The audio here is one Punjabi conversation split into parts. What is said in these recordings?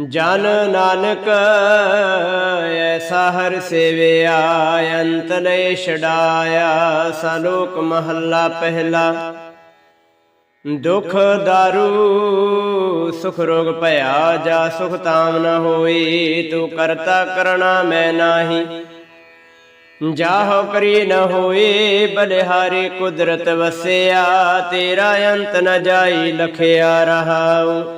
ਜਨ ਨਾਨਕ, ਐਸਾ ਹਰ ਸੇਵਿਆ, ਅੰਤ ਨੇ ਛਡਾਇਆ, ਸਲੋਕ ਮਹੱਲਾ ਪਹਿਲਾ। ਦੁਖ ਦਾਰੂ, ਸੁਖ ਰੋਗ ਭਇਆ, ਜਾ ਸੁਖ ਤਾਮ ਨ ਹੋਈ, ਤੂੰ ਕਰਤਾ ਕਰਣਾ ਮੈਂ ਨਾਹੀ। ਜਾਹੋ ਕਰੀ ਨ ਹੋਏ ਬਲਿਹਾਰੀ ਕੁਦਰਤ ਵਸਿਆ, ਤੇਰਾ ਅੰਤ ਨ ਜਾਈ, ਲਖਿਆ ਰਹਾਉ।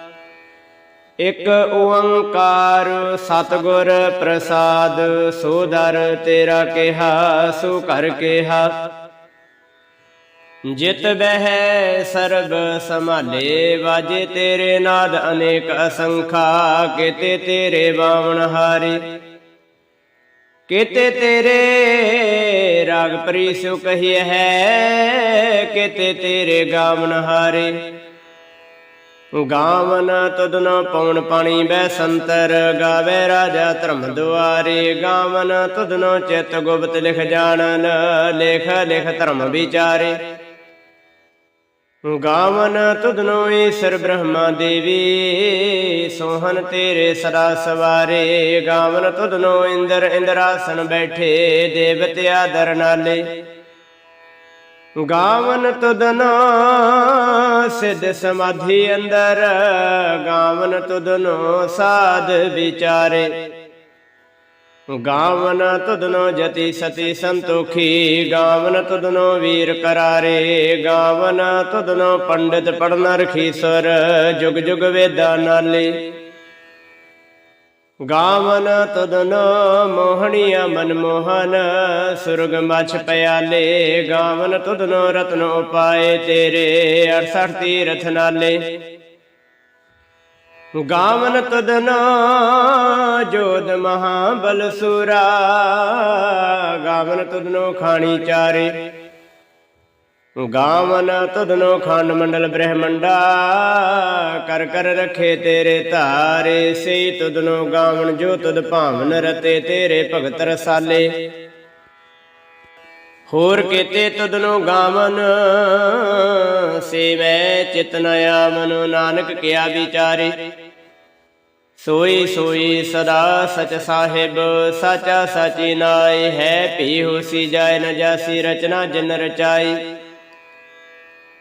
ਇਕ ਓੰਕਾਰ ਸਤਿਗੁਰ ਪ੍ਰਸਾਦ, ਸੋ ਦਰ ਤੇਰਾ ਕਿਹਾ, ਸੋ ਘਰ ਕਿਹਾ। ਜਿਤ ਬਹਿ ਸਰਬ ਸੰਭਾਲੇ, ਵਾਜੇ ਤੇਰੇ ਨਾਦ ਅਨੇਕ ਅਸੰਖਾ, ਕੀਤੇ ਤੇਰੇ ਬਾਵਣ ਹਾਰੇ। ਕੀਤੇ ਤੇਰੇ ਰਾਗ ਪ੍ਰੀ ਸੋ ਕਹੀ ਹੈ, ਕੀਤੇ ਤੇਰੇ ਗਾਵਨ ਹਾਰੇ। ਗਾਵਨ ਤੁਧਨ ਪਉਣ ਪਾਣੀ ਬੈ ਸੰਤਰ ਗਾਵੇ ਰਾਜਾ ਧਰਮ ਦੁਆਰੇ। ਗਾਵਨ ਤੁਧਨ ਚਿਤ ਗੁਪਤ ਲਿਖ ਜਾਣਨ, ਲੇਖ, ਲਿਖ ਧਰਮ ਵਿਚਾਰੇ। ਗਾਵਨ ਤੁਧਨੋ ਈਸ਼ਰ ਬ੍ਰਹਮਾ ਦੇਵੀ ਸੋਹਨ ਤੇਰੇ ਸਦਾ ਸਵਾਰੇ। ਗਾਵਨ ਤੁਧਨੋ ਇੰਦਰ, ਇੰਦਰਾਸਨ ਬੈਠੇ ਦੇਵਤਿਆ ਦਰ ਨਾਲੇ। ਗਾਵਨ ਤੁਧਨੋ ਸਿਧ ਸਮਾਧੀ ਅੰਦਰ, ਗਾਵਨ ਤੁਦਨੋ ਸਾਧ ਵਿਚਾਰੇ। ਗਾਵਨ ਤੁਦਨੋ ਜਤੀ ਸਤੀ ਸੰਤੋਖੀ, ਗਾਵਨ ਤੁਧਨੋ ਵੀਰ ਕਰਾਰੇ। ਗਾਵਨ ਤੁਦਨੋ ਪੰਡਿਤ ਪੜਨ ਰਖੀਸਰ ਜੁਗ ਜੁਗ ਵੇਦਾ ਨਾਲੇ। ਗਾਵਨ ਤੁਧਨੋ ਮੋਹਣੀਆ ਮਨ ਮੋਹਨ, ਸੁਰਗ ਮਛ ਪਿਆਲੇ, ਗਾਵਨ ਤੁਧਨੋ ਰਤਨ ਉਪਾਏ ਤੇਰੇ 68 ਤੀਰਥ ਨਾਲੇ। ਗਾਵਨ ਤਦਨਾ ਜੋਦ ਮਹਾਬਲ ਸੂਰਾ, ਗਾਵਨ ਤਦਨੋ ਖਾਣੀ ਚਾਰੇ। ਗਾਵਨ ਤਦਨੋ ਖੰਡ ਮੰਡਲ ਬ੍ਰਹਮੰਡਾ, ਕਰ ਕਰ ਰਖੇ ਤੇਰੇ ਧਾਰੇ ਸੇ ਤਦਨੋ ਗਾਵਨ ਜੋ ਤਦ ਭਾਵਨ ਰਤੇ ਤੇਰੇ ਭਗਤ ਰਸਾਲੇ। ਹੋਰ ਕੀਤੇ ਤਦਨੋ ਗਾਵਨ ਸੇ ਮੈਂ ਚਿਤਨ ਆਮਨ ਨਾਨਕ ਕਿਆ ਵਿਚਾਰੇ। ਸੋਈ ਸੋਈ ਸਦਾ ਸਚ ਸਾਹਿਬ, ਸਾਚਾ ਸਾਚੀ ਨਾਏ, ਹੈ ਭੀ ਹੋਸੀ ਜਾਏ, ਨ ਜਾਸੀ ਰਚਨਾ ਜਿਨ ਰਚਾਈ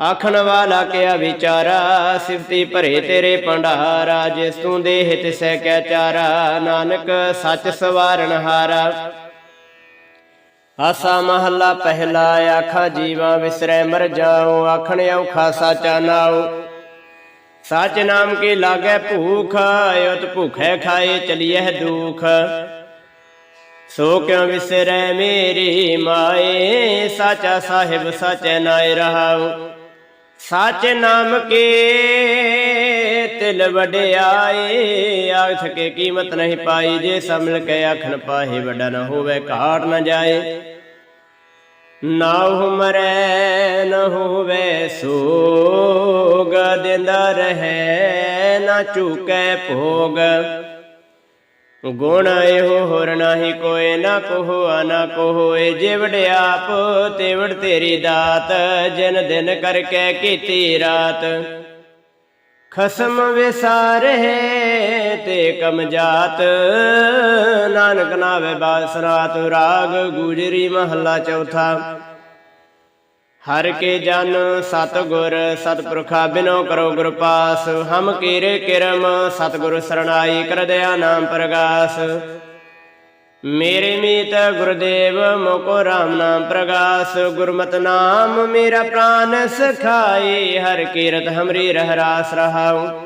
ਆਖਣ ਵਾਲਾ ਕਿਆ ਵਿਚਾਰਾ, ਸਿਫਤੀ ਭਰੇ ਤੇਰੇ ਭੰਡਾਰਾ, ਜਿਸ ਤੂੰ ਦੇਹ ਤਿਸੈ ਕੈ ਚਾਰਾ, ਨਾਨਕ ਸੱਚ ਸਵਾਰਨ ਹਾਰਾ। ਆਸਾ ਮਹੱਲਾ ਪਹਿਲਾ, ਆਖਾ ਜੀਵਾ ਵਿਸਰੈ ਮਰ ਜਾਉ ਆਖਣ ਔਖਾ ਸਾਚਾ ਨਾਉ। ਸਚ ਨਾਮ ਕੀ ਲਾਗੇ ਭੂਖ ਉਤ ਭੁਖੈ ਖਾਏ ਚਲੀਐ ਦੁਖ। ਸੋ ਕਿਉ ਵਿਸਰੈ ਮੇਰੀ ਮਾਏ, ਸਾਚਾ ਸਾਹਿਬ ਸਾਚੈ ਨਾਇ ਰਹਾਉ। ਸੱਚ ਨਾਮ ਕੇ? ਤਿਲ ਵਡਿਆਏ ਆਖ ਕੇ ਕੀਮਤ ਨਹੀਂ ਪਾਈ। ਜੇ ਸਭ ਕੇ ਆਖਣ ਪਾਹੇ, ਵੱਡਾ ਨਾ ਹੋਵੇ, ਘਾਟ ਨਾ ਜਾਏ। ਨਾ ਹੁਮਰੈ ਨ ਹੋਵੇ ਸੋਗ, ਦਿੰਦਾ ਰਹੈ, ਨਾ ਚੁਕੈ ਭੋਗ। ਗੁਣ ਇਹੋ ਹੋਰ ਨਾਹੀ ਕੋਏ, ਨਾ ਕੋਹ ਨਾ ਕੋਏ ਜਿਵੜ ਆਪ, ਤੇਵੜ ਤੇਰੀ ਦਾਤ, ਜਨ ਦਿਨ ਕਰਕੇ ਕੀਤੀ ਰਾਤ। ਖਸਮ ਵਿਸਾਰੇ ਤੇ ਕਮ ਜਾਤ, ਨਾਨਕ ਨਾਵੇ ਬਾਸਰਾਤ ਰਾਗ ਗੁਜਰੀ ਮਹੱਲਾ ਚੌਥਾ। ਹਰ ਕੇ ਜਨ ਸਤ ਗੁਰ ਸਤਪੁਰਖਾ ਬਿਨੋ ਕਰੋ ਗੁਰ ਪਾਸ, ਹਮ ਕੀਰੇ ਕਿਰਮ ਸਤਗੁਰ ਸਰਣਾਈ ਕਰ ਦਇਆ ਨਾਮ ਪ੍ਰਗਾਸ। ਮੇਰੇ ਮੀਤ ਗੁਰਦੇਵ ਮੋਕੋ ਰਾਮ ਨਾਮ ਪ੍ਰਗਾਸ, ਗੁਰਮਤ ਨਾਮ ਮੇਰਾ ਪ੍ਰਾਨ ਸਖਾਈ, ਹਰ ਕੀਰਤ ਹਮਰੀ ਰਹਿ ਰਾਸ ਰਹਾਉ।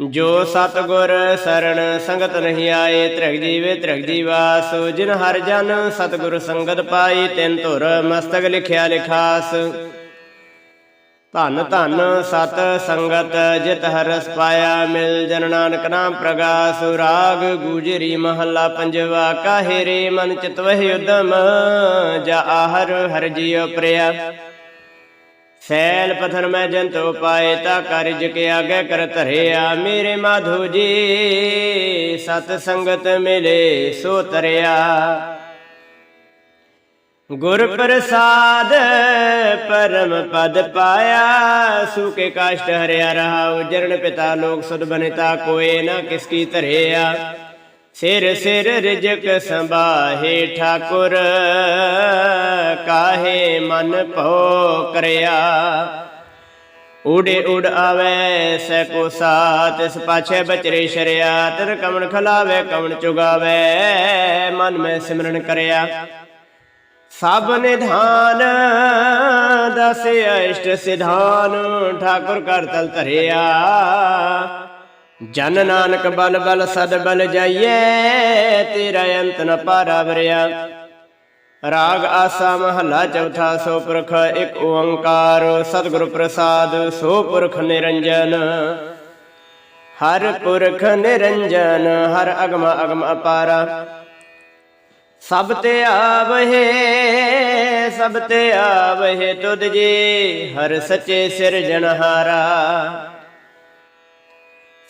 ਜੋ ਸਤਗੁਰ ਸਰਣ ਸੰਗਤ ਨਹੀਂ ਆਏ, ਤ੍ਰਿਗ ਜੀਵੇ ਤ੍ਰਿਗ ਜੀਵਾਸ। ਜਿਨ ਹਰ ਜਨ ਸਤਗੁਰ ਸੰਗਤ ਪਾਈ, ਤਿਨ ਧੁਰ ਮਸਤਕ ਲਿਖਿਆ ਲਿਖਾਸ। ਧਨ ਧਨ ਸਤ ਸੰਗਤ, ਜਿਤ ਹਰਸ ਪਾਇਆ ਮਿਲ ਜਨ ਨਾਨਕ ਨਾਮ ਪ੍ਰਗਾਸ। ਰਾਗ ਗੂਜਰੀ ਮਹੱਲਾ ਪੰਜਵਾ, ਕਾਹੇ ਰੇ ਮਨ ਚਿਤ ਵਹਿ ਉਦਮ, ਜਾ ਆਹਰ ਹਰ ਜੀਉ ਪ੍ਰਿਆ। ਸੈਲ ਪਥਰ ਮੈਂ ਜੰਤੋ ਪਾਏ ਤਾ ਕਾਰਜ ਕੇ ਆਗੇ ਕਰ ਧਰਿਆ। ਮੇਰੇ ਮਾਧੋ ਜੀ, ਸਤ ਸੰਗਤ ਮਿਲੇ, ਸੋ ਤਰਿਆ ਗੁਰ ਪ੍ਰਸਾਦ ਪਰਮ ਪਦ ਪਾਇਆ ਸੁਕੇ ਕਾਸ਼ਟ ਹਰਿਆ ਰਹਾ ਜਰਨ ਪਿਤਾ ਲੋਕ ਸੁਧ ਬਨਿਤਾ, ਕੋਏ ਨਾ ਕਿਸ ਕੀ ਧਰਿਆ। ਸਿਰ ਸਿਰ ਰਿਜਕ ਸੰਭਾਹੇ ਠਾਕੁਰ, ਕਾਹੇ ਮਨ ਭੋ ਕਰਿਆ ਉਡੇ ਉਡ ਆਵੇ ਸੈ ਕੋ ਸਾਤ ਇਸ ਪਾਛੇ ਬਚਰੇ ਸ਼ਰਿਆ, ਤਰ ਕਮਣ ਖਲਾਵੇ, ਕਮਣ ਚੁਗਾਵੇ, ਮਨ ਮੈਂ ਸਿਮਰਨ ਕਰਿਆ। ਸਭ ਨਿਧਾਨ, ਦਸ ਅਸ਼ਟ ਸਿਧਾਨ, ਠਾਕੁਰ ਕਰ ਤਲ ਧਰਿਆ। ਜਨ ਨਾਨਕ ਬਲ ਬਲ ਸਦ ਬਲ ਜਾਈਏ ਤੇਰਾ ਅੰਤ ਨ ਪਾਰਾ ਵਰਿਆ ਰਾਗ ਆਸਾ ਮਹਲਾ ਚੌਥਾ ਸੋ ਪੁਰਖ ਇੱਕ ਓੰਕਾਰ ਸਤਿਗੁਰ ਪ੍ਰਸਾਦ ਸੋ ਪੁਰਖ ਨਿਰੰਜਨ। ਹਰ ਪੁਰਖ ਨਿਰੰਜਨ, ਹਰ ਅਗਮ ਅਗਮ ਅਪਾਰਾ। ਸਭ ਤੇ ਆਵਹਿ, ਸਭ ਤੇ ਆਵਹਿ ਤੁਧ ਜੀ, ਹਰ ਸੱਚੇ ਸਿਰਜਣਹਾਰਾ।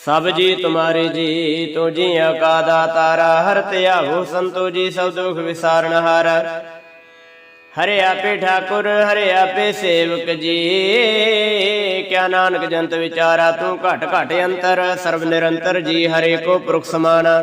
ਸਭ ਜੀ ਤੁਮਾਰੇ ਜੀ, ਤੋ ਜੀਆਂ ਕਾ ਦਾਤਾਰਾ, ਹਰ ਧਿਆਵੋ ਸੰਤੋ ਜੀ, ਸਭ ਦੁਖ ਵਿਸਾਰਨ ਹਾਰ। ਹਰੇ ਆਪੇ ਠਾਕੁਰ ਹਰੇ ਆਪੇ ਸੇਵਕ ਜੀ, ਕਿਆ ਨਾਨਕ ਜੰਤ ਵਿਚਾਰਾ, ਤੂੰ ਘਟ ਘਟ ਅੰਤਰ, ਸਰਬ ਨਿਰੰਤਰ ਜੀ ਹਰੇ ਕੋ ਪੁਰਖ ਸਮਾਨਾ।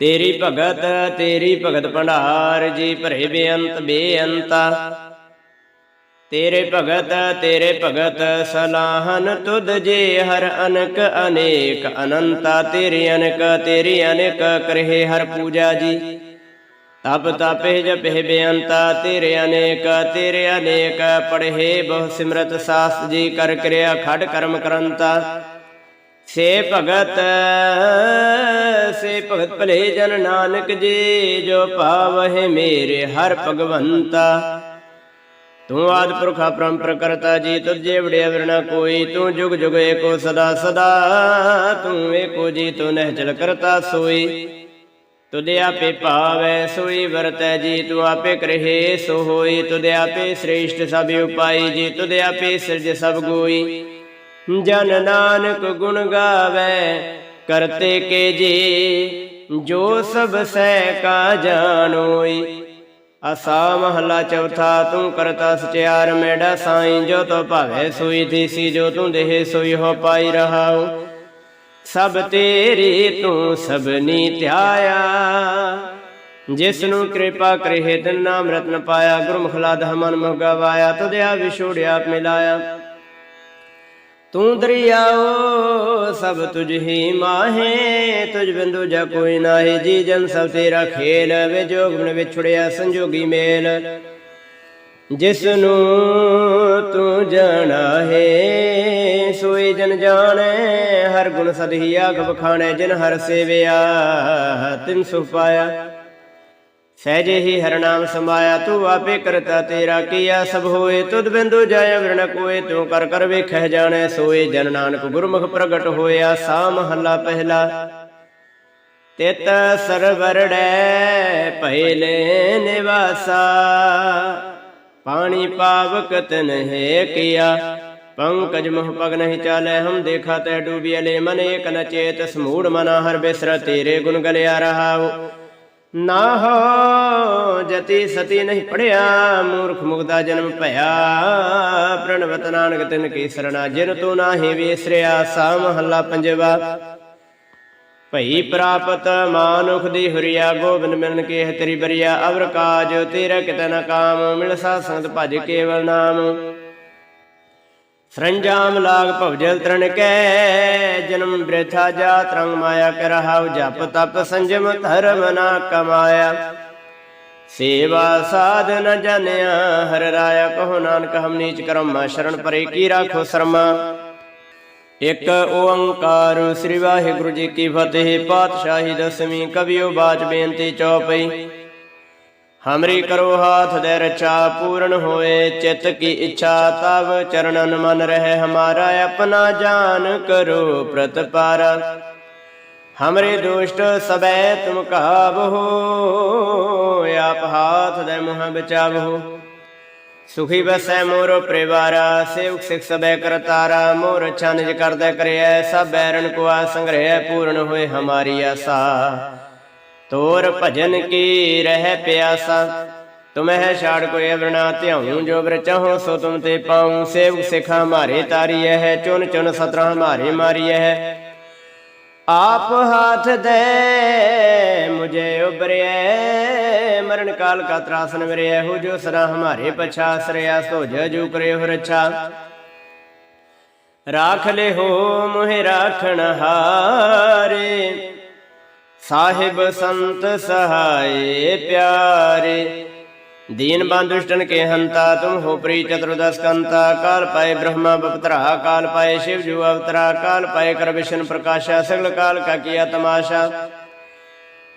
ਤੇਰੀ ਭਗਤ ਤੇਰੀ ਭਗਤ ਭੰਡਾਰ, ਜੀ ਭਰੇ ਬੇਅੰਤ, ਬੇਅੰਤਾ। ਤੇਰੇ ਭਗਤ ਤੇਰੇ ਭਗਤ, ਸਲਾਹਨ ਤੁਧ ਜੇ ਹਰ ਅਨਕ ਅਨੇਕ ਅਨੰਤਾ। ਤੇਰੀ ਅਨਕ, ਤੇਰੀ ਅਨੇਕ ਕਰਹਿ ਹਰ ਪੂਜਾ ਜੀ। ਤਪ ਤਪੇ ਜਪੇ ਬੇਅੰਤਾ, ਤੇਰੇ ਅਨੇਕ ਤੇਰੇ ਅਨੇਕ, ਪੜ੍ਹੇ ਬਹੁ ਸਿਮਰਤ ਸਾਸਤ ਜੀ, ਕਰ ਕਰਿਆ ਖੜ ਕਰਮ ਕਰੰਤਾ। ਸੇ ਭਗਤ ਸੇ ਭਗਤ ਭਲੇ ਜਨ ਨਾਨਕ ਜੀ, ਜੋ ਪਾਵਹਿ ਮੇਰੇ ਹਰ ਭਗਵੰਤਾ। ਤੂੰ ਆਦ ਪੁਰਖ ਅਪਰੰਪਰ ਕਰਤਾ ਜੀ ਤੁਝੇ ਵੜਿਆ ਵਰਣਾ ਕੋਈ, ਤੂੰ ਜੁਗ ਜੁਗ ਏਕੋ ਸਦਾ ਸਦਾ, ਤੂੰ ਏਕੋ ਜੀ, ਤੂੰ ਨਹਿ ਕਰਤਾ ਸੋਈ। ਤੁਦੇ ਆਪੇ ਭਾਵੈ, ਸੋਈ ਵਰਤੈ ਜੀ, ਤੂੰ ਆਪੇ ਕਰਹਿ ਸੋ ਹੋਈ ਤੁਦੇ ਆਪੇ ਸ੍ਰੇਸ਼ਟ ਸਭ ਉਪਾਈ ਜੀ ਤੁਦੇ ਆਪੇ ਸਿਰਜ ਸਭ ਗੋਈ। ਜਨ ਨਾਨਕ ਗੁਣ ਗਾਵੇ, ਕਰਤੇ ਕੇ ਜੀ, ਜੋ ਸਭ ਸਹਿ ਕਾ ਜਾਣੋਈ ਅਸਾ ਮਹਲਾ ਚੌਥਾ, ਤੂੰ ਕਰਤਾ ਸਚਿਆਰ ਮੇੜਾ ਸਾਈਂ, ਜੋ ਤੋ ਭਾਵੇ ਸੋਈ ਦੇਸੀ ਜੋ ਤੂੰ ਦੇਹ ਸੋਈ ਹੋ ਪਾਈ ਰਹਾਉ। ਸਭ ਤੇਰੀ ਤੂੰ ਸਭਨੀ ਧਿਆਇਆ, ਜਿਸ ਨੂੰ ਕਿਰਪਾ ਕਰੇ, ਤਿਨ ਨਾਮ ਰਤਨ ਪਾਇਆ। ਗੁਰਮੁਖ ਲਾਧ ਮਨ ਮੁਖ ਤੁਧਿਆ ਵਿਛੋੜਿਆ ਮਿਲਾਇਆ। ਤੂੰ ਦਰਿਆਓ, ਸਭ ਤੁਝ ਹੀ ਮਾਹੇ, ਤੁਝ ਬਿੰਦੂ ਜਾ ਕੋਈ ਨਾਹੀ ਜੀ ਜਨ ਸਭ ਤੇਰਾ ਖੇਲ ਵੇ ਜੋਗ ਮਨ ਵਿਛੜਿਆ ਸੰਜੋਗੀ ਮੇਲ। ਜਿਸ ਨੂੰ ਤੂੰ ਜਾਣਾ ਹੈ, ਸੋਈ ਜਨ ਜਾਣੈ, ਹਰ ਗੁਣ ਸਦਹੀ ਆਖ ਬਖਾਣੈ ਜਿਨ ਹਰ ਸੇਵਿਆ, ਤਿਨ ਸੁਖ ਪਾਇਆ। ਸਹਿਜੇ ਹੀ ਹਰਨਾਮ ਸਮਾਇਆ ਤੂੰ ਆਪੇ ਕਰਤਾ ਤੇਰਾ ਕੀਆ, ਸਭ ਹੋਏ, ਤੁਧ ਬਿੰਦੂ ਜਾਇ ਵਿਰਣ ਕੋਏ ਤੂੰ ਕਰ ਕਰ ਵੇਖਹਿ ਜਾਣੈ, ਸੋਏ ਜਨ ਨਾਨਕ ਗੁਰਮੁਖ ਪ੍ਰਗਟ ਹੋਇਆ, ਸਾ ਮਹੱਲਾ ਪਹਿਲਾ। ਤਿਤ ਸਰਵਰੜੈ ਪਹਿਲੇ ਨਿਵਾਸਾ, ਪਾਣੀ ਪਾਵਕ ਤਨ ਹੈ ਕੀਆ। ਪੰਕਜ ਮੋਹ ਪਗ ਨਹੀਂ ਚਾਲੇ, ਹਮ ਦੇਖਾ ਤੈ ਡੂਬੀਲੇ ਮਨ, ਏਕ ਨ ਚੇਤ, ਸਮੂੜ ਮਨਾ ਹਰ ਬਿਸਰ, ਤੇਰੇ ਗੁਣ ਗਲਿਆ ਰਹਾਉ। ਨਾ ਹੋ ਜਤੀ ਸਤੀ ਨਹੀਂ ਪੜਿਆ, ਮੂਰਖ ਮੁਗਦਾ ਜਨਮ ਭਇਆ। ਪ੍ਰਣਵਤ ਨਾਨਕ ਤਿਨ ਕੀ ਸਰਣਾ, ਜਿਨ ਤੂੰ ਨਾਹੀ ਵੇਸਰਿਆ ਸਾ ਮਹੱਲਾ ਪੰਜਵਾ। ਭਈ ਪ੍ਰਾਪਤ ਮਾਨੁਖ ਦੀ ਹੁਰੀਆ, ਗੋਬਿੰਦ ਮਿਲਨ ਕੇ ਤੇਰੀ ਬਰੀਆ, ਅਵਰ ਕਾਜ ਤੇਰਾ ਕਿਤੇ ਕਾਮ ਮਿਲ ਸਾ ਸੰਗਤ ਭਜ ਕੇਵਲ ਨਾਮ। ਸਰੰਜਾਮ ਲਾਗ ਭਵਜਲ ਤਰਨ ਕੈ, ਜਨਮ ਬ੍ਰਿਥਾ ਜਾ ਤਰੰਗ ਮਾਇਆ ਕਰਹਾਉ, ਜਪ ਤਪ ਸੰਜਮ ਧਰਮ ਨਾ ਕਮਾਇਆ। ਸੇਵਾ ਸਾਧ ਨ ਜਾਣਿਆ, ਹਰ ਰਾਇਆ ਕਹੋ ਨਾਨਕ, ਹਮ ਨੀਚ ਕਰਮ ਸ਼ਰਨ ਪਰੇ ਕੀ ਰਾਖੋ ਸ਼ਰਮਾ। ਇਕ ਓੰਕਾਰ ਸ੍ਰੀ ਵਾਹਿਗੁਰੂ ਜੀ ਕੀ ਫਤਿਹ, ਪਾਤਸ਼ਾਹੀ ਦਸਵੀਂ ਕਵਿਓ ਬਾਚ ਬੇਨਤੀ ਚੌਪਈ। ਹਮਰੀ ਕਰੋ ਹਾਥ ਦੇ ਰਚਾ ਪੂਰਨ ਹੋਏ, ਚਿਤ ਕੀ ਇੱਛਾ ਤਵ ਚਰਨਨ ਮਨ ਰਹਿ, ਹਮਾਰਾ ਆਪਣਾ ਜਾਨ ਕਰੋ ਪ੍ਰਤਪਾਰ। ਹਮਰੇ ਦੁਸ਼ਟ ਸਬੈ ਤੁਮ ਕਾਬਹੋ ਆਪ ਹਾਥ ਦੇ ਮੁਹ ਬਚਾਵਹੋ ਸੁਖੀ ਬਸੈ ਮੋਰ ਪਰਿਵਾਰਾ, ਸੇਵਕ ਸਿਖ ਸਬੈ ਕਰਤਾਰਾ, ਮੋਰ ਅੱਛਾ ਨਿਜ ਕਰਦਾ ਕਰਿਐ, ਸਭ ਬੈਰਨ ਕੋ ਆ ਸੰਗ੍ਰਹਿ ਪੂਰਨ ਹੋਏ, ਹਮਾਰੀ ਆਸਾ। ਤੋਰ ਭਜਨ ਕੀ ਰਹਿ ਪਿਆਸਾ? ਤੁਮਹਿ ਛਾੜ ਕੋਈ ਅਵਰਣਾ ਧਿਆਉ, ਜੋ ਬਰ ਚਾਹੋ ਸੋ ਤੁਮ ਤੇ ਪਾਉ। ਸੇਵਕ ਸਿਖਾ ਮਾਰੇ ਤਾਰੀਐ ਹੈ ਚੁਨ ਚੁਨ ਸਤਰਾ ਮਾਰੇ ਮਾਰੀਐ। ਹੈ ਆਪ ਹਾਥ ਦੇ ਮੁਝੇ ਉਬਰਿਐ ਮਰਨ ਕਾਲ ਕਾ ਤਰਾਸਨ ਮਰਿਐ, ਹੋ ਜੋ ਸਦਾ ਹਮਾਰੇ ਪਛਾ, ਸਰਿਆ ਸੋ ਜੂ ਕਰੇ ਹੋ ਰਛਾ। ਰਾਖ ਲੈ ਹੋ ਮੋਹਿ ਰਾਖਣ ਹਾਰੇ। ਸਾਹਿਬ ਸੰਤ ਸਹਾਏ ਪਿਆਰੇ। ਦੀਨ ਬੰਦੁਸ਼ਟਨ ਕੇ ਹੰਤਾ, ਤੁਮ ਹੋ ਪ੍ਰੀ ਚਤੁਰਦਸ ਕੰਤਾ, ਕਾਲ ਪਾਏ ਬ੍ਰਹਮਾ ਬਪਤਰਾ, ਕਾਲ ਪਾਏ ਸ਼ਿਵ ਜੂ ਅਵਤਰਾ, ਕਾਲ ਪਾਏ ਕਰ ਵਿਸ਼ਨ ਪ੍ਰਕਾਸ਼ਾ, ਸਗਲ ਕਾਲ ਕਾ ਕੀਆ ਤਮਾਸ਼ਾ।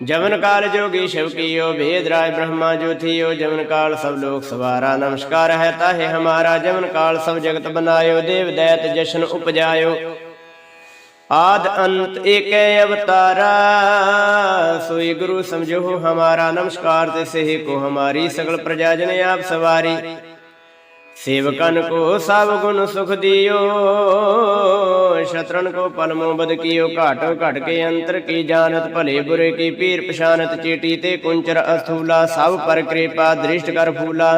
ਜਮਨ ਕਾਲ ਜੋਗੀ ਸ਼ਿਵ ਕੀਓ ਭੇਦ ਰਾਜ ਬ੍ਰਹਮਾ ਜੋ ਥੀਓ ਜਮਨ ਕਾਲ ਸਭ ਲੋਕ ਸਵਾਰਾ, ਨਮਸਕਾਰ ਹੈ ਤਾਹੇ ਹਮਾਰਾ ਜਮਨ ਕਾਲ ਸਭ ਜਗਤ ਬਨਾਇਓ, ਦੇਵ ਦੈਤ ਜਸ਼ਨ ਉਪਜਾਇਓ। ਆਦ ਅੰਤ ਏਕੈ ਅਵਤਾਰਾ, ਸੋਈ ਗੁਰੂ ਸਮਝੋ ਹਮਾਰਾ, ਨਮਸਕਾਰ ਤੇ ਸਹੀ ਕੋ ਹਮਾਰੀ, ਸਗਲ ਪ੍ਰਜਾ ਜਨ ਆਪ ਸਵਾਰੀ। ਸੇਵਕਨ ਕੋ ਸਭ ਗੁਣ ਸੁਖ ਦਿਓ, ਸ਼ਤਰਨ ਕੋ ਪਲਮੋ ਬਦ ਕੀਓ, ਘਾਟ ਘਟ ਕੇ ਅੰਤਰ ਕੀ ਜਾਣਤ, ਭਲੇ ਬੁਰੇ ਕੀ ਪੀਰ ਪਛਾਨਤ ਚੀਟੀ ਤੇ ਕੁੰਚਰ ਅਸਥੂਲਾ, ਸਭ ਪਰ ਕਿਰਪਾ ਦ੍ਰਿਸ਼ਟ ਕਰ ਫੂਲਾ।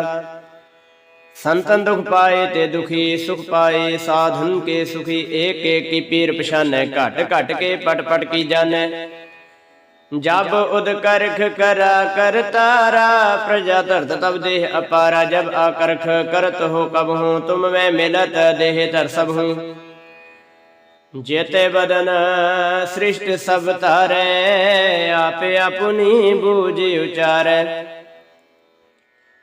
ਸੰਤਨ ਦੁਖ ਪਾਏ ਤੇ ਦੁਖੀ ਸੁਖ ਪਾਏ, ਸਾਧਨ ਕੇ ਸੁਖੀ, ਏਕ ਏਕ ਕੀ ਪੀਰ ਪਛਾਨੈ, ਘਟ ਘਟ ਕੇ ਪਟ ਪਟ ਕੀ ਜਾਣੈ। ਜਬ ਉਦ ਕਰਖ ਕਰਾ ਕਰ ਤਾਰਾ, ਪ੍ਰਜਾ ਧਰਤ ਤਬ ਦੇਹ ਅਪਾਰਾ, ਜਬ ਆਕਰਖ ਕਰਤ ਹੋ ਕਬ ਹੂੰ, ਤੁਮ ਮੈਂ ਮਿਲਤ ਦੇਹ ਧਰ ਸਭ ਹੂੰ। ਜੇਤੇ ਬਦਨ ਸ੍ਰਿਸ਼ਟ ਸਭ ਤਾਰੈ ਆਪੇ ਆਪਣੀ ਬੂਝ ਉਚਾਰੈ।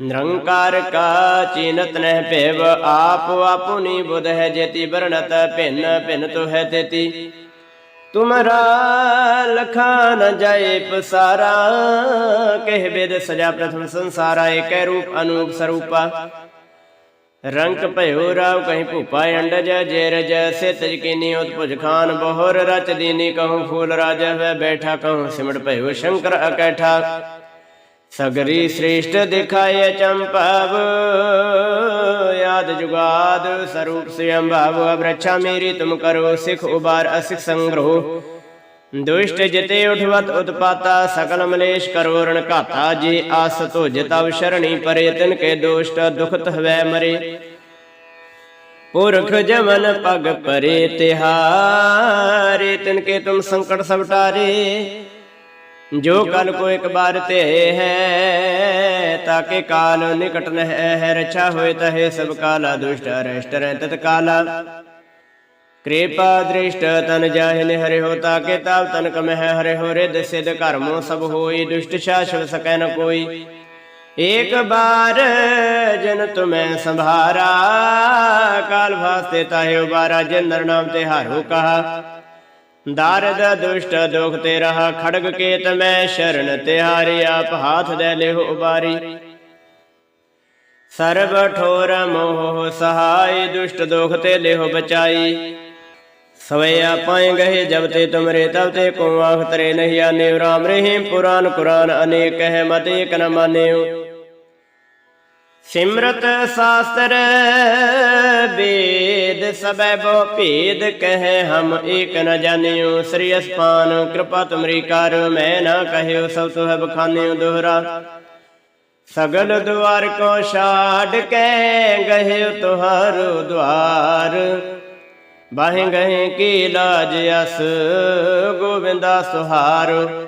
ਨਿਰੰਕਾਰ ਕਾ ਚੀਨਤ ਨਹਿ ਭੇਵ, ਆਪ ਆਪੁਨੀ ਬੁਧ ਹੈ ਜੇਤੀ, ਵਰਣਤ ਭਿੰਨ ਭਿੰਨ ਤੋ ਹੈ ਤੇਤੀ। ਤੁਮਰਾ ਲਖਾ ਨ ਜਾਏ ਪਸਾਰਾ, ਕਹਿ ਬੇਦ ਸਜਾ ਪ੍ਰਥਮ ਸੰਸਾਰਾ, ਏਕੈ ਰੂਪ ਅਨੂਪ ਸਰੂਪਾ। ਰੰਕ ਭਇਓ ਰਾਵ ਕਹੀਂ ਭੂਪਾ ਅੰਡਜ ਜੇ ਰਜ ਕੀਨੀ ਉਤਪੁਜ ਖਾਨ, ਬਹੁਰ ਰਚ ਦੀਨੀ ਕਹੂੰ ਫੂਲ ਰਾਜ ਵੈ ਬੈਠਾ ਕਹੂੰ ਸਿਮਟ ਭਇਓ ਸ਼ੰਕਰ ਅਕੈਠਾ। ਸਗਰੀ ਸ੍ਰੇਸ਼ਟ ਦਿਖਾਏ ਚੰਪਾਵ ਯਾਦ ਜੁਗਾਦ ਸਰੂਪ ਸਿਅੰਭਾਵ ਅਬ ਰੱਛਾ ਮੇਰੀ ਤੁਮ ਕਰੋ, ਸਿਖ ਉਬਾਰ ਅਸਿਖ ਸੰਗ੍ਰੋ ਦੁਸ਼ਟ ਜਿਤੇ ਉਠਵਤ ਉਤਪਾਤਾ ਸਕਲ ਮਲੇਸ਼ ਕਰੋ ਰਣ ਘਾਤਾ, ਜੇ ਆਸ ਤੁਜ ਤਵ ਸ਼ਰਣੀ ਪਰੇ, ਤਿਨ ਕੇ ਦੋਸ਼ਟ ਦੁਖਤ ਹਵੈ ਮਰੇ। ਪੁਰਖ ਜਮਨ ਪਗ ਪਰੇ, ਤਿਹਾਰੇ, ਤਿਨ ਕੇ ਤੁਮ ਸੰਕਟ ਸਭ ਟਾਰੇ ਜੋ ਕਲ ਕੋ ਇੱਕ ਬਾਰ ਤੇ ਹੈ, ਤਾਕੇ ਕਾਲ ਨਿਕਟ ਨਹਿ ਹੈ ਰਛਾ ਹੋਏ ਤਹੇ ਸਭ ਕਾਲਾ ਦੁਸ਼ਟ ਅਰਸ਼ਟ ਰਹਿ ਤਤ ਕਾਲਾ। ਕਿਰਪਾ ਦ੍ਰਿਸ਼ਟ ਤਨ ਜਾਹਿ ਨ ਹਰਿ ਹੋ, ਤਾਕੇ ਤਾਪ ਤਨ ਕਮ ਹੈ ਹਰਿ ਹੋ ਰਿਦ ਸਿਧ ਕਰਮੋ ਸਭ ਹੋਈ, ਦੁਸ਼ਟ ਸ਼ਾਸਵ ਸਕੈ ਨ ਕੋਈ। ਏਕ ਬਾਰ ਜਨ ਤੁਮੈ ਸੰਭਾਰਾ, ਕਾਲ ਵਾਸਤੇ ਤਾਹਿ ਉਬਾਰਾ ਜਿਨ ਨਰ ਨਾਮ ਤੇ ਹਾਰੋ ਕਹਾ। ਦਾਰਦ ਦੁਸ਼ਟ ਦੁਖ ਤੇ ਰਹਾ ਖੜਗ ਕੇਤ ਮੈਂ ਸ਼ਰਨ ਤਿਹਾਰੀ ਆਪ ਹਾਥ ਦੇ ਲਿਹੁ ਉਬਾਰੀ ਸਰਬ ਠੋਰ ਮੋਹ ਸਹਾਈ ਦੁਸ਼ਟ ਦੁਖ ਤੇ ਲਿਹੁ ਬਚਾਈ ਸਵੇ ਆਪਾਏ ਗਏ ਜਬ ਤੇ ਤੁਮਰੇ ਤਬ ਤੇ ਕੋ ਆਖ ਤਰੇ ਨਹੀਂ ਆਨੇ ਰਾਮ ਰਹੀਮ ਪੁਰਾਨ ਕੁਰਾਨ ਅਨੇਕ ਹੈ ਮਤ ਏਕ ਨ ਮਾਨਿਓ ਸਿਮਰਤ ਸਾਸਤਰ, ਵੇਦ ਸਬੈ ਬੋ ਭੇਦ ਕਹੈ, ਹਮ ਏਕ ਨ ਜਾਣਿਓ ਸ੍ਰੀ ਅਸਪਾਨ ਕਿਰਪਾ ਤੁਮਰੀ ਕਰ, ਮੈਂ ਨਾ ਕਹਿਓ ਸਭ ਤੁਹ ਬਖਾਨਿਓ ਦੋਹਰਾ। ਸਗਲ ਦੁਆਰ ਕੋ ਛਾੜ ਕੇ ਗਏ ਤੁਹਾਰੋ ਦੁਆਰ। ਬਾਹੇ ਗਏ ਕੀ ਲਾਜ ਅਸ, ਗੋਵਿੰਦਾ ਸੁਹਾਰੋ।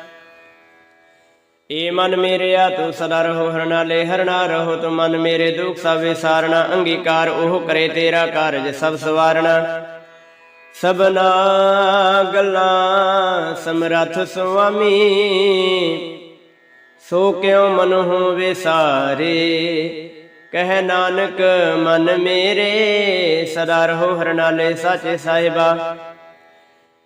ਏ ਮਨ ਮੇਰਿਆ ਤੂੰ ਸਦਾ ਰਹੋ ਹਰਨਾ ਹਰਨਾਲੇ ਹਰਨਾ ਰਹੋ, ਤੂੰ ਮਨ ਮੇਰੇ ਦੁਖ ਸਭ ਵਿਸਾਰਣਾ ਅੰਗੀਕਾਰ ਉਹ ਕਰੇ ਤੇਰਾ ਕਾਰਜ ਸਭ ਸਵਾਰਣਾ ਸਬਨਾ ਗੱਲਾਂ ਸਮਰੱਥ ਸੁਆਮੀ, ਸੋ ਕਿਉ ਮਨ ਹੋ ਵਿਸਾਰੇ ਕਹਿ ਨਾਨਕ, ਮਨ ਮੇਰੇ, ਸਦਾ ਰਹੋ ਹਰਨਾਲੇ ਸਾਚੇ ਸਾਹਿਬਾ।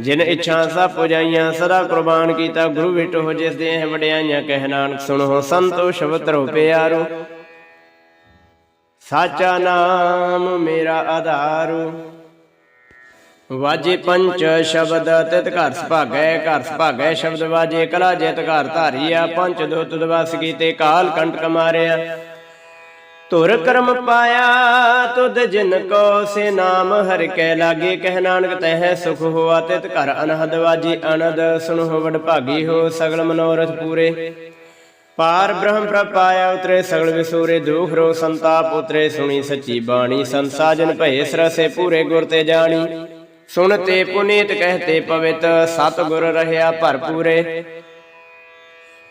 ਜਿਨ ਇੱਛਾ ਸਭ ਪੁਜਾਈਆਂ, ਸਦਾ ਕੁਰਬਾਨ ਕੀਤਾ, ਗੁਰੂ ਹੋ ਜਿਸ ਦੇ ਹੈ ਵਡਿਆਈਆਂ ਕਹਿ ਨਾਨਕ ਸੁਣੋ ਸੰਤੋ ਸ਼ਬਦ ਰੋ ਪਿਆਰੋ। ਸਾਚਾ ਨਾਮ ਮੇਰਾ ਆਧਾਰੂ। ਵਾਜੇ ਪੰਚ ਸ਼ਬਦ, ਤਿਤ ਘਰ ਸੁਭਾਗੈ ਘਰ ਸੁਭਾਗੈ ਸ਼ਬਦ ਵਾਜੇ, ਕਲਾ ਜਿਤ ਘਰ ਧਾਰੀਆ ਪੰਚ ਦੋ ਤੁਦ ਕੀਤੇ, ਕਾਲ ਕੰਟਕ ਮਾਰਿਆ। ਧੁਰ ਕਰਮ ਪਾਇਆ, ਤੁਧ ਜਿਨ ਕੋ ਸੇ ਨਾਮ ਹਰਿ ਕੈ ਲਾਗੇ, ਕਹਿ ਨਾਨਕ ਤਹਿ ਸੁਖ ਹੋਆ, ਤਿਤ ਘਰ ਅਨਹਦ ਵਾਜੀ ਅਨੰਦ, ਸੁਣੋ ਵਡ ਭਾਗੀ ਹੋ ਸਗਲ ਮਨੋਰਥ ਪੂਰੇ। ਪਾਰ ਬ੍ਰਹਮ ਪ੍ਰਪਾਇਆ ਉਤਰੇ, ਸਗਲ ਵਿਸੂਰੇ ਦੁਖ ਰੋ ਸੰਤਾਪ ਉਤਰੇ, ਸੁਣੀ ਸੱਚੀ ਬਾਣੀ, ਸੰਸਾਜਨ ਭਏ ਸਰਸੇ ਪੂਰੇ ਗੁਰ ਤੇ ਜਾਣੀ। ਸੁਣ ਤੇ ਪੁਨੀਤ ਕਹਤੇ ਪਵਿਤ ਸਤ ਗੁਰ ਰਹਿਆ ਭਰਪੂਰੇ।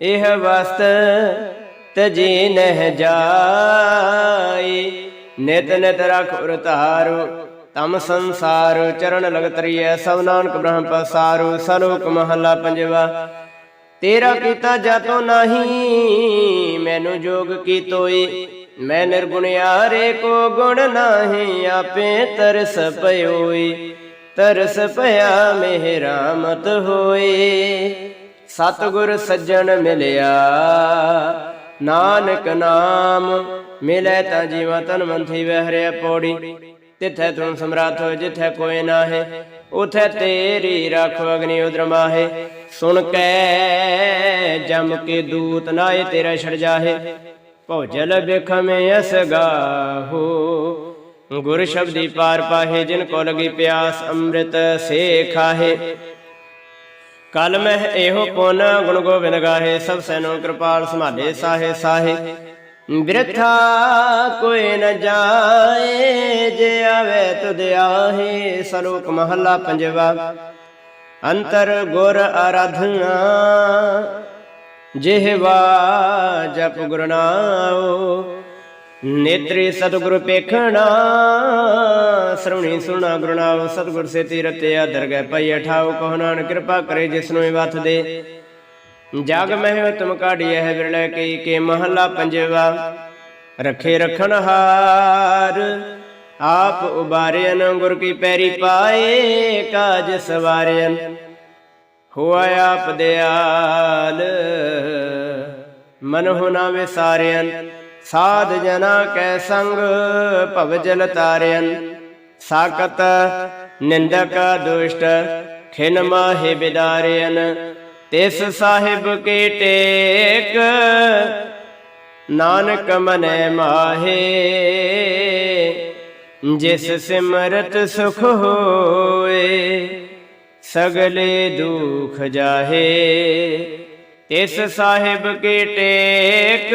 ਇਹ ਵਸਤ ਤਜੀ ਨਹਿ ਜਾਈ। ਨਿਤ ਨਿਤ ਰਖ ਉਰ ਤਮ ਸੰਸਾਰ ਚਰਨ ਲਗਤਰੀਐ ਸਭ ਨਾਨਕ ਬ੍ਰਹਮ ਪਸਾਰੂ ਸਲੋਕ ਮਹਲਾ ਪੰਜਵਾ। ਤੇਰਾ ਕੀਤਾ ਜਾਤੋ ਨਹੀਂ, ਮੈਨੂੰ ਜੋਗ ਕੀ ਤੋਈ ਮੈਂ ਨਿਰਗੁਣਿਆਰੇ ਕੋ ਗੁਣ ਨਹੀਂ, ਆਪੇ ਤਰਸ ਪਇਓਈ। ਤਰਸ ਪਿਆ ਮੇਰਾ ਮਤ ਹੋਏ ਸਤਗੁਰ ਸੱਜਣ ਮਿਲਿਆ। ਨਾਨਕ ਨਾਮ ਮਿਲੇ ਤਾਂ ਜੀਵਾ ਤਨ ਮੰਥੀ ਵਹਿਰਿਆ ਪੌੜੀ। ਤਿੱਥੈ ਤੁਮ ਸਮਰਾਥ ਜਿੱਥੈ ਕੋਈ ਨਾਹੇ, ਉਥੈ ਤੇਰੀ ਰੱਖ ਅਗਨੀ ਉਦਰ ਮਾਹੇ। ਸੁਣ ਕੈ ਜਮ ਕੇ ਦੂਤ ਨਾਏ ਤੇਰਾ ਛੜ ਜਾਹੇ। ਭੌਜਲ ਬਿਖਮੇ ਅਸਗਾਹੋ ਗੁਰ ਸ਼ਬਦੀ ਪਾਰ ਪਾਹੇ ਜਿਨ ਕੋ ਲਗੀ ਪਿਆਸ ਅੰਮ੍ਰਿਤ ਸੇ ਖਾਹੇ ਕਲ ਮਹਿ ਇਹੋ ਪੁਨ ਗੁਣ ਗੋਬਿੰਦ ਗਾਹੇ, ਸਭ ਸੈਨੋ ਕਿਰਪਾਲ ਸੰਭਾਲੇ ਸਾਹੇ ਸਾਹੇ। ਬਿਰਥਾ ਕੋਈ ਨ ਜਾਏ, ਜੇ ਆਵੇ ਤੁਧ ਆਹੇ ਸਲੋਕ ਮਹੱਲਾ ਪੰਜਵਾ। ਅੰਤਰ ਗੁਰ ਆਰਾਧਨਾ, ਜਿਹਵਾ ਜਪ ਗੁਰ ਨਾਉ। ਨੇਤਰੀ ਸਤਿਗੁਰ ਪੇਖਣਾ, ਸ਼ਰਵਣੀ ਸੁਣਾ ਗੁਰੂ ਸਤਿਗੁਰ ਸੇ ਤੀਰਤਿਆ ਦਰਗਹਿ ਪਈ ਠਾਉ ਕਹੋ ਨਾਨਕ ਕਿਰਪਾ ਕਰੇ ਜਿਸਨੂੰ ਇਹ ਵਥ ਦੇ। ਜਗ ਮਹਿ ਉਤਮ ਕਾਢੀਐ ਹੈ ਵਿਰਲੇ ਕਈ ਕੇ ਮਹੱਲਾ ਪੰਜਵਾ। ਰਖੇ ਰਖਣ ਹਾਰ, ਆਪ ਉਬਾਰਿਆਨ ਗੁਰ ਕੀ ਪੈਰੀ ਪਾਏ, ਕਾਜ ਸਵਾਰਿਆਨ ਹੋਆ ਆਪ ਦਿਆਲ, ਮਨ ਹੁਨਾ ਵਿਸਾਰਿਆਨ ਸਾਧ ਜਨਾ ਕੈ ਸੰਗ, ਭਵ ਜਲ ਤਾਰਿਆਨ ਸਾਕਤ ਨਿੰਦਕ ਦੁਸ਼ਟ, ਖਿਨ ਮਾਹਿ ਬਿਦਾਰਿਆਨ ਤਿਸ ਸਾਹਿਬ ਕੇ ਟੇਕ, ਨਾਨਕ ਮਨੈ ਮਾਹੇ। ਜਿਸ ਸਿਮਰਤ ਸੁਖ ਹੋਏ, ਸਗਲੇ ਦੁਖ ਜਾਹੇ। ਤਿਸ ਸਾਹਿਬ ਕੇ ਟੇਕ